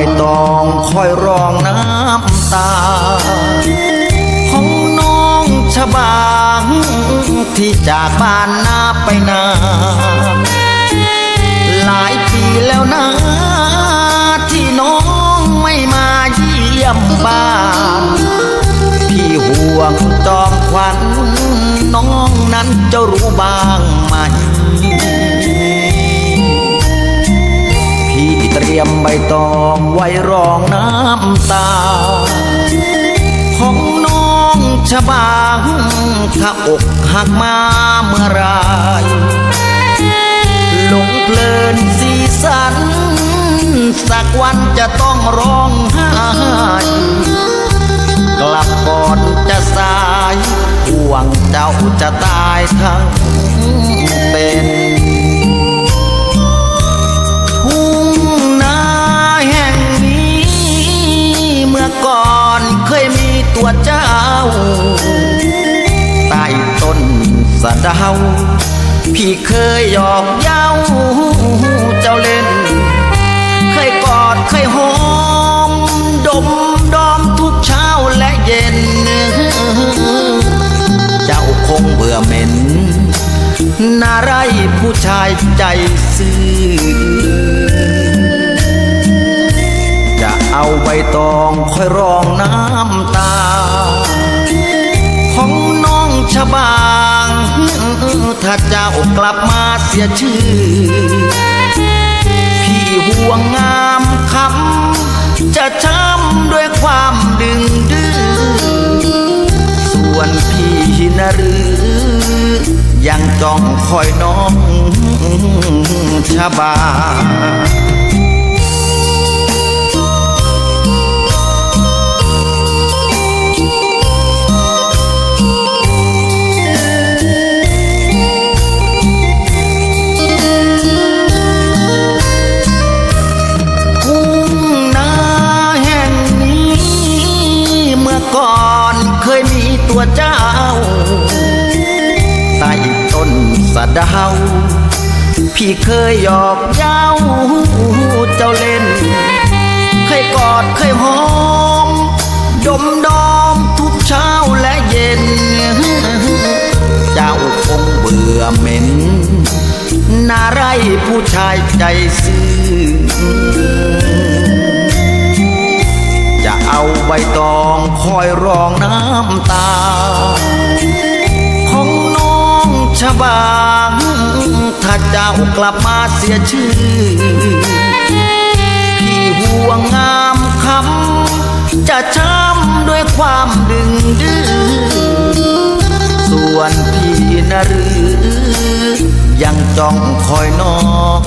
คอยรองน้ำตา ของน้องชบางที่จากบ้านนาไปนา หลายปีแล้วนะที่น้องไม่มาเยี่ยมบ้านพี่ห่วงจอมขวัญน้องนั้นจะรู้บ้าง ยมใบตองไว้รองน้ำตา ของน้องชะบางถ้าอกหักมาเมื่อไรหลงเพลินสีสัน สักวันจะต้องร้องไห้กลับก่อนจะสายห่วงเจ้าจะตายทั้ง สะเดาพี่เคยหยอกเย้าเจ้าเล่น เคยกอดเคยหอม ดมดอมทุกเช้าและเย็น เจ้าคงเบื่อเหม็นนาไรผู้ชายใจซื่อจะเอาใบตองคอยรองน้ำตา ถ้าเจ้ากลับมาเสียชื่อ พี่ห่วงงามคำจะช้ำด้วยความดึงดื้อส่วนพี่ฮินรือ ยังจ้องคอยน้องชบา ก่อนเคยมีตัวเจ้าใต้ต้นสะเดาพี่เคยหยอกเย้าเจ้าเล่น เคยกอดเคยหอม ดมดอมทุกเช้าและเย็น เจ้าคงเบื่อเหม็นนาไรผู้ชายใจซื่อจะเอาใบตองคอยรองน้ำตา ของน้องชบางถ้าเจ้ากลับมาเสียชื่อ พี่ห่วงงามคำจะช้ำด้วยความดึงดื้อส่วนพี่นรือยังจ้องคอยน้อง